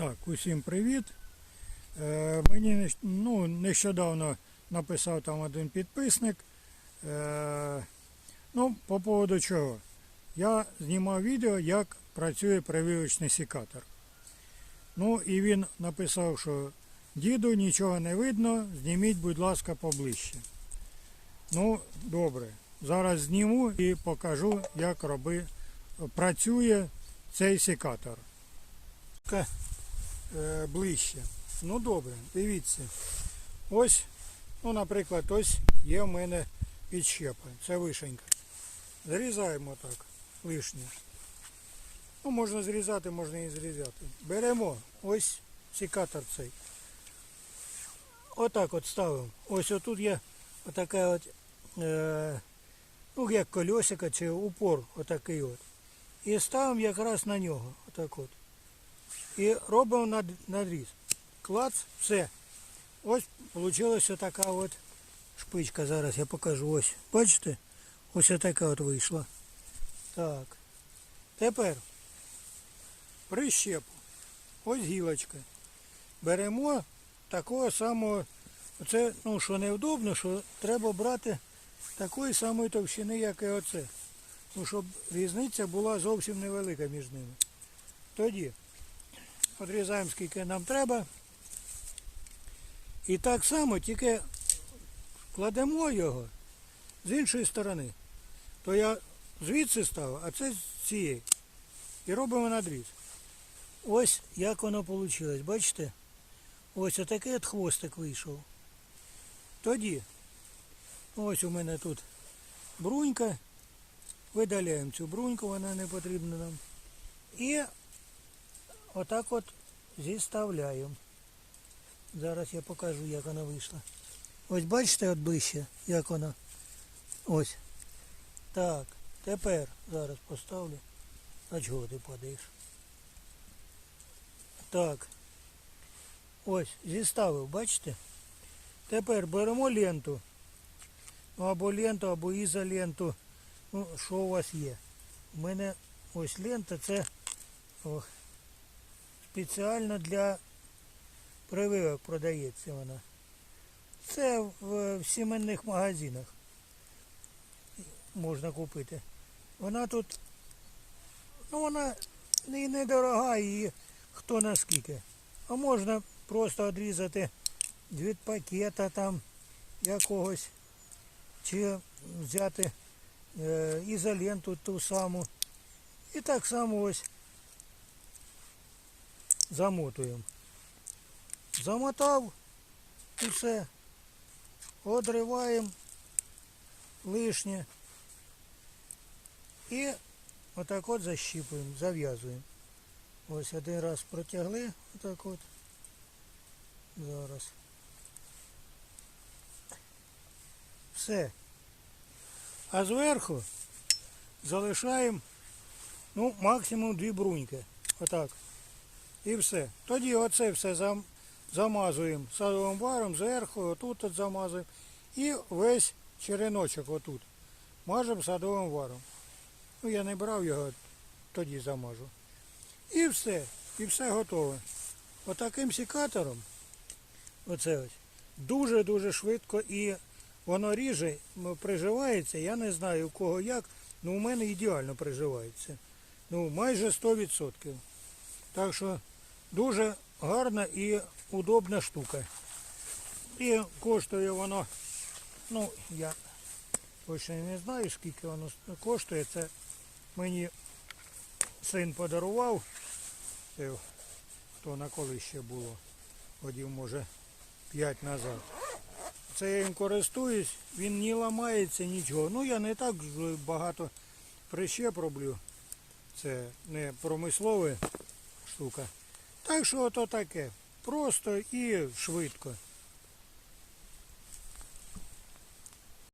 Так, усім привіт. Е, мені ну, нещодавно написав там один підписник. Е, ну, по поводу чого. Я знімав відео, як працює прививочний секатор. Ну і він написав, що діду нічого не видно, зніміть, будь ласка, поближче. Ну, добре. Зараз зніму і покажу, як роби, працює цей секатор. Е, ближче. Ну добре, дивіться. Ось, ну, наприклад, ось є в мене підщепа. Це вишенька. Зрізаємо так, лишнє. Ну, можна зрізати, можна і зрізати. Беремо ось секатор цей. Отак от ставимо. Ось отут є отака от, е, ну як колесико чи упор отакий от. І ставимо якраз на нього. Отак от. І робимо надріз. Клац, все. Ось вийшла така от шпичка. Зараз я покажу. Ось. Бачите? Ось така от вийшла. Так. Тепер прищепу. Ось гілочка. Беремо такого самого. Це, ну, що невдобно, що треба брати такої самої товщини, як і оце. Ну, щоб різниця була зовсім невелика між ними. Тоді Одрізаємо скільки нам треба. І так само тільки кладемо його з іншої сторони. То я звідси ставив, а це з цієї. І робимо надріз. Ось як воно вийшло. Бачите? Ось отакий от хвостик вийшов. Тоді, ось у мене тут брунька. Видаляємо цю бруньку, вона не потрібна нам. І Отак от зіставляємо. Зараз я покажу, як вона вийшла. Ось бачите от ближче, як вона. Ось. Так, тепер зараз поставлю. А чого ти падаєш? Так. Ось, зіставив, бачите? Тепер беремо ленту. Ну, або ленту, або ізоленту. Ну, що у вас є? У мене ось лента, це. Ох, спеціально для прививок продається вона. Це в, в сімейних магазинах можна купити. Вона тут, ну вона не недорога і хто наскільки. А можна просто відрізати від пакета там якогось, чи взяти е, ізоленту ту саму. І так само ось замотуємо. Замотав і все. Одриваємо лишнє. І отак от защіпуємо, зав'язуємо. Ось один раз протягли, отак от. Зараз. Все. А зверху залишаємо ну, максимум дві бруньки. Отак. І все. Тоді оце все замазуємо садовим варом, зверху, отут от замазуємо. І весь череночок отут. Мажемо садовим варом. Ну я не брав його, тоді замажу. І все. І все готове. Отаким секатором, оце ось, дуже-дуже швидко і воно ріже, приживається. Я не знаю у кого як, але у мене ідеально приживається. Ну, майже 100%. Так що дуже гарна і удобна штука. І коштує воно, ну, я точно не знаю, скільки воно коштує. Це мені син подарував. Хто на коли ще було, годів може 5 назад. Це я їм користуюсь, він не ламається нічого. Ну я не так багато прищеп роблю. Це не промислова штука. Так що ото таке. Просто і швидко.